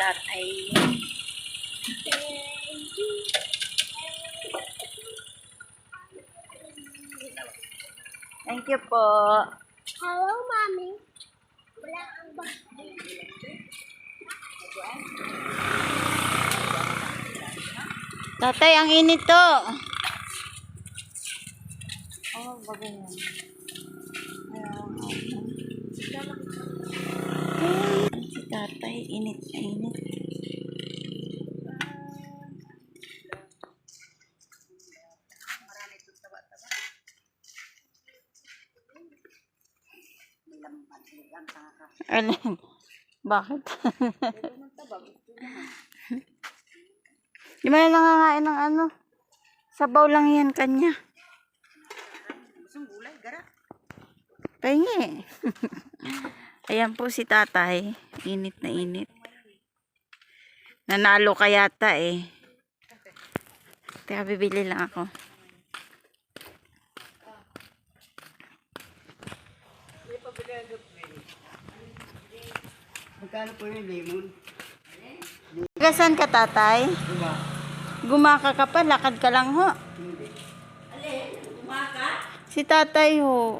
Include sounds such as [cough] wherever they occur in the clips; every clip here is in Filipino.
tatay. Thank you po. Hello, Mommy. Wala ang ba? Tatay, ang init to. Oh, bagay yan. Ay, si tatay, init na init. Alin? Bakit? Di ba na nangangain ng ano? Sabaw lang yan kanya. Gusto gulay, gara. Pahingi. [laughs] Ayan po si tatay. Init na init. Nanalo ka yata eh. Teka, bibili lang ako. Magkano po yung lemon? Gasan ka tatay? Gumaka ka pa, lakad ka lang ho. Hindi. Si tatay ho.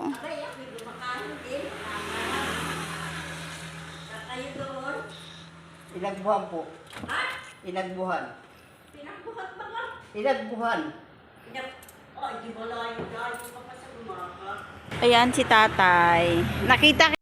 Inagbuhan po. Ha? Inagbuhan. Pinagbuhan ba nga? Inagbuhan. Ayan si tatay. Nakita